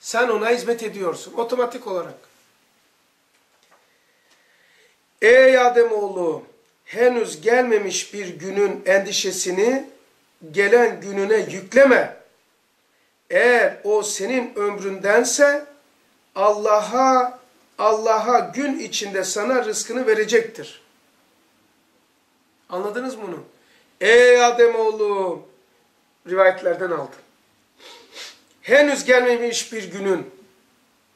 sen ona hizmet ediyorsun otomatik olarak. Ey Ademoğlu henüz gelmemiş bir günün endişesini gelen gününe yükleme. Eğer o senin ömründense Allah'a Allah'a gün içinde sana rızkını verecektir. Anladınız mı bunu? Ey Ademoğlu rivayetlerden aldım. Henüz gelmemiş bir günün.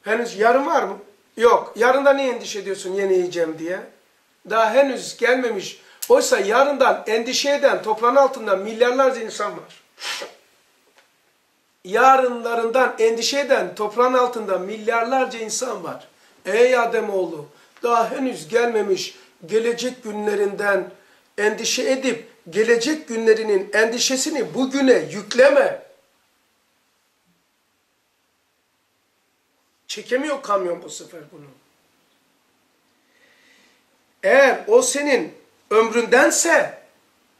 Henüz yarın var mı? Yok. Yarında niye endişe ediyorsun yeni yiyeceğim diye? Daha henüz gelmemiş. Oysa yarından endişe eden toprağın altında milyarlarca insan var. Yarınlarından endişe eden toprağın altında milyarlarca insan var. Ey Ademoğlu daha henüz gelmemiş gelecek günlerinden endişe edip gelecek günlerinin endişesini bugüne yükleme. Çekemiyor kamyon bu sefer bunu. Eğer o senin ömründense,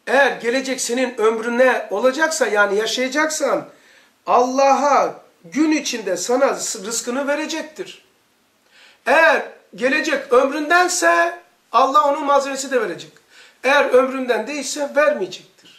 eğer gelecek senin ömrüne olacaksa yani yaşayacaksan Allah'a gün içinde sana rızkını verecektir. Eğer gelecek ömründense Allah onun malzemesi de verecek. Eğer ömründen değilse vermeyecektir.